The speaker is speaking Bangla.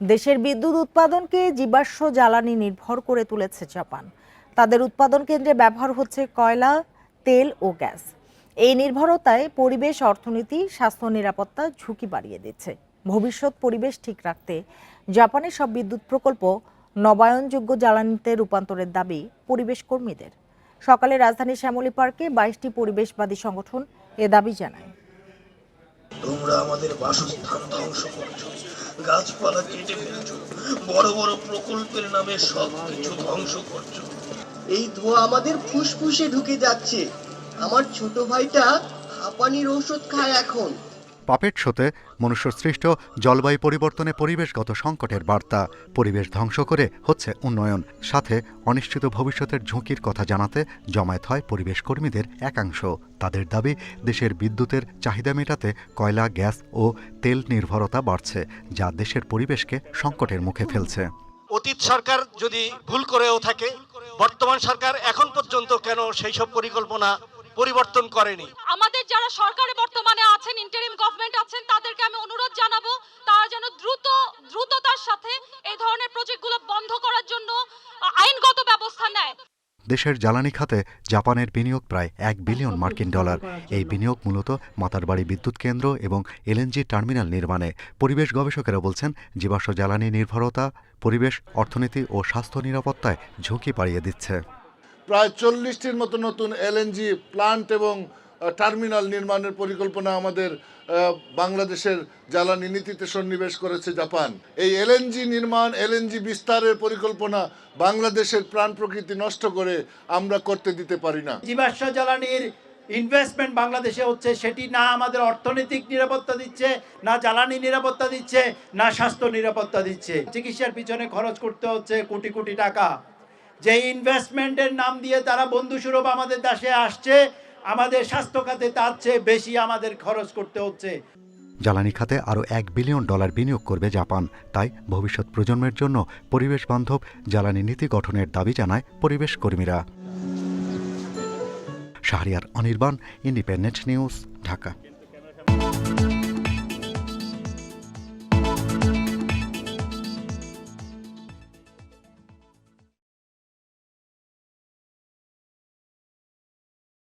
দেশের বিদ্যুৎ উৎপাদনকে জীবাশ্ম জ্বালানি নির্ভর করে তুলেছে জাপান। তাদের উৎপাদন কেন্দ্রে ব্যবহার হচ্ছে কয়লা, তেল ও গ্যাস। এই নির্ভরতায় পরিবেশ, অর্থনীতি, স্বাস্থ্য নিরাপত্তা ঝুঁকি বাড়িয়ে দিচ্ছে। ভবিষ্যৎ পরিবেশ ঠিক রাখতে জাপানের সব বিদ্যুৎ প্রকল্প নবায়নযোগ্য জ্বালানিতে রূপান্তরের দাবি পরিবেশ কর্মীদের। সকালে রাজধানীর শ্যামলী পার্কে বাইশটি পরিবেশবাদী সংগঠন এ দাবি জানায়। তোমরা আমাদের বাসস্থান ধ্বংস করছ, গাছপালা কেটে ফেলছো, বড় বড় প্রকল্পের নামে সব কিছু ধ্বংস করছ। এই ধোঁয়া আমাদের ফুসফুসে ঢুকে যাচ্ছে। আমার ছোট ভাইটা হাঁপানির ওষুধ খায় এখন। পাপেট শোতে মনুষ্যসৃষ্ট জলবায়ু পরিবর্তনে পরিবেশগত সংকটের বার্তা। পরিবেশ ধ্বংস করে হচ্ছে উন্নয়ন। সাথে অনিশ্চিত ভবিষ্যতের ঝুঁকির কথা জানাতে জমায়েত হয় পরিবেশ কর্মীদের একাংশ। তাদের দাবি, দেশের বিদ্যুতের চাহিদা মেটাতে কয়লা, গ্যাস ও তেল নির্ভরতা বাড়ছে, যা দেশের পরিবেশকে সংকটের মুখে ফেলছে। অতীত সরকার যদি ভুল করেও থাকে, বর্তমান সরকার এখন পর্যন্ত কেন সেই সব পরিকল্পনা পরিবর্তন করেনি? যারা সরকারে বর্তমানে আছেন ইন্টারিম গভর্নমেন্ট আছেন তাদেরকে আমি অনুরোধ জানাব তারা যেন দ্রুত দ্রুততার সাথে এই ধরনের প্রজেক্টগুলো বন্ধ করার জন্য আইনগত ব্যবস্থা নেয়। দেশের জ্বালানি খাতে জাপানের বিনিয়োগ প্রায় এক বিলিয়ন মার্কিন ডলার। এই বিনিয়োগ মূলত মাতারবাড়ি বিদ্যুৎ কেন্দ্র এবং এলএনজি টার্মিনাল নির্মাণে। পরিবেশ গবেষকেরা বলছেন জীবাশ্ম জ্বালানি নির্ভরতা পরিবেশ অর্থনীতি ও স্বাস্থ্য নিরাপত্তায় ঝুঁকি বাড়িয়ে দিচ্ছে। প্রায় চল্লিশটির মতো নতুন এলএনজি প্লান্ট এবং টার্মিনাল নির্মাণের পরিকল্পনা আমাদের বাংলাদেশের জ্বালানি নীতিতে সন্নিবেশ করেছে জাপান। এই এলএনজি নির্মাণ, এলএনজি বিস্তারের পরিকল্পনা বাংলাদেশের প্রাণ প্রকৃতি নষ্ট করে আমরা করতে দিতে পারি না। জীবাশ্ম জ্বালানির ইনভেস্টমেন্ট বাংলাদেশে হচ্ছে, সেটি না আমাদের অর্থনৈতিক নিরাপত্তা দিচ্ছে, না জ্বালানি নিরাপত্তা দিচ্ছে, না স্বাস্থ্য নিরাপত্তা দিচ্ছে। চিকিৎসার পিছনে খরচ করতে হচ্ছে কোটি কোটি টাকা। যে ইনভেস্টমেন্টের নাম দিয়ে তারা বন্ধুস্বরূপ আমাদের দেশে আসছে আমাদের স্বাস্থ্য খাতে তার চেয়ে বেশি আমাদের খরচ করতে হচ্ছে। জ্বালানি খাতে আরও এক বিলিয়ন ডলার বিনিয়োগ করবে জাপান। তাই ভবিষ্যৎ প্রজন্মের জন্য পরিবেশ বান্ধব জ্বালানি নীতি গঠনের দাবি জানায় পরিবেশ কর্মীরা। Shahriar Anirban, Independent News, Dhaka.